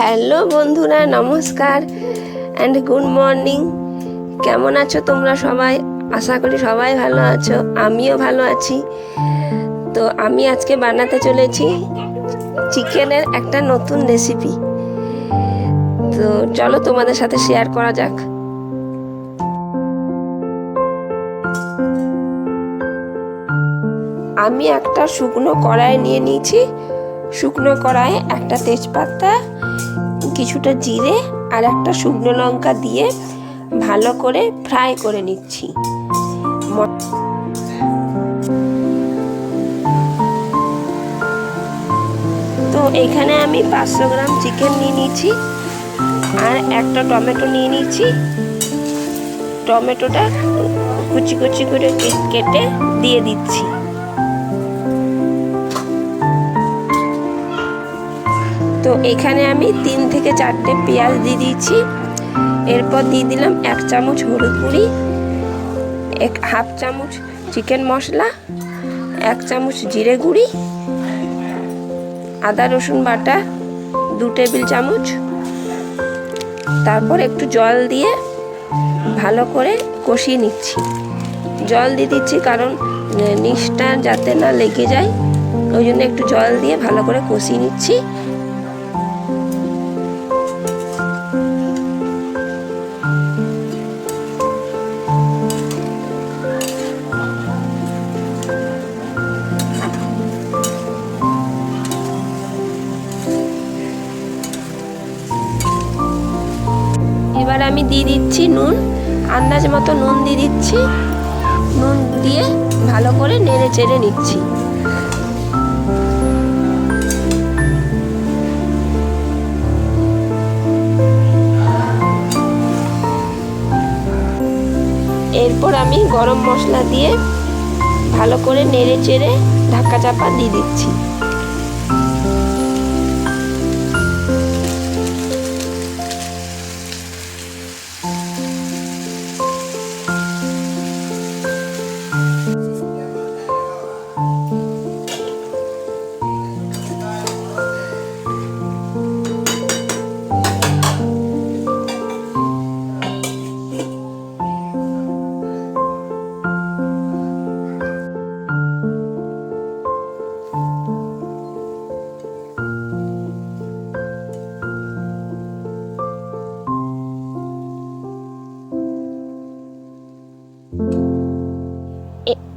Hello বন্ধুরা, নমস্কার and good morning কেমন আছো তোমরা সবাই? আশা করি সবাই ভালো আছো, আমিও ভালো আছি। তো আমি আজকে বানাতে চলেছি চিকেনের একটা নতুন রেসিপি তো চলো তোমাদের সাথে শেয়ার করা যাক। আমি একটা শুকনো কড়াই নিয়ে নিয়েছি। শুকনো কড়াইয়ে একটা তেজপাতা কিছুটা জিরে আর একটা শুকনো লঙ্কা দিয়ে ভালো করে ফ্রাই করে নিচ্ছি। তো এখানে আমি পাঁচশো গ্রাম চিকেন নিয়ে নিয়েছি আর একটা টমেটো নিয়ে নিয়েছি। টমেটোটা কুচি কুচি করে কেটে দিয়ে দিচ্ছি। তো এখানে আমি তিন থেকে চারটে পেঁয়াজ দিয়ে দিয়েছি। এরপর দিয়ে দিলাম এক চামচ হলুদ গুঁড়ি, এক হাফ চামচ চিকেন মশলা, এক চামচ জিরে গুঁড়ি, আদা রসুন বাটা, দু টেবিল চামচ। তারপর একটু জল দিয়ে ভালো করে কষিয়ে নিচ্ছি। জল দিয়ে দিচ্ছি কারণ নিচটা যাতে না লেগে যায়, ওই জন্য একটু জল দিয়ে ভালো করে কষিয়ে নিচ্ছি। এবার আমি দিয়ে দিচ্ছি নুন, আন্দাজ মতো নুন দিয়ে দিচ্ছি। নুন দিয়ে ভালো করে নেড়ে চেড়ে নিচ্ছি। এরপর আমি গরম মশলা দিয়ে ভালো করে নেড়ে চেড়ে ঢাকা চাপা দিয়ে দিচ্ছি।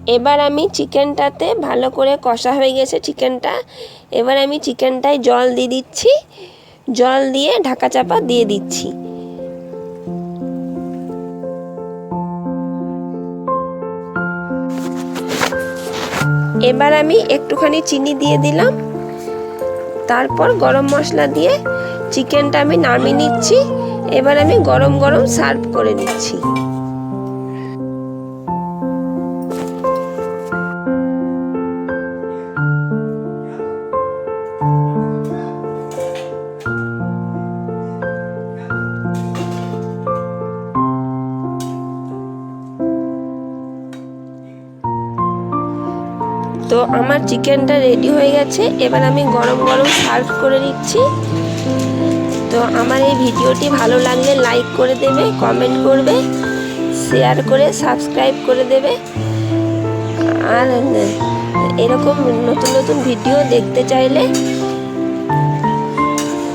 এবার আমি চিকেনটাতে ভালো করে কষা হয়ে গেছে চিকেনটা। এবার আমি চিকেনটায় জল দিয়ে দিচ্ছি। জল দিয়ে ঢাকা চাপা দিয়ে দিচ্ছি। এবার আমি একটুখানি চিনি দিয়ে দিলাম। তারপর গরম মশলা দিয়ে চিকেনটা আমি নামিয়ে নিচ্ছি। এবার আমি গরম গরম সার্ভ করে নিচ্ছি। তো আমার চিকেনটা রেডি হয়ে গেছে। এবার আমি গরম গরম সার্ভ করে নিচ্ছি। তো আমার এই ভিডিওটি ভালো লাগলে লাইক করে দেবে কমেন্ট করবে শেয়ার করে সাবস্ক্রাইব করে দেবে। আর, এরকম নতুন নতুন ভিডিও দেখতে চাইলে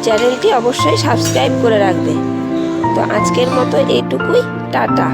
চ্যানেলটি অবশ্যই সাবস্ক্রাইব করে রাখবে। তো আজকের মতো এইটুকুই টাটা।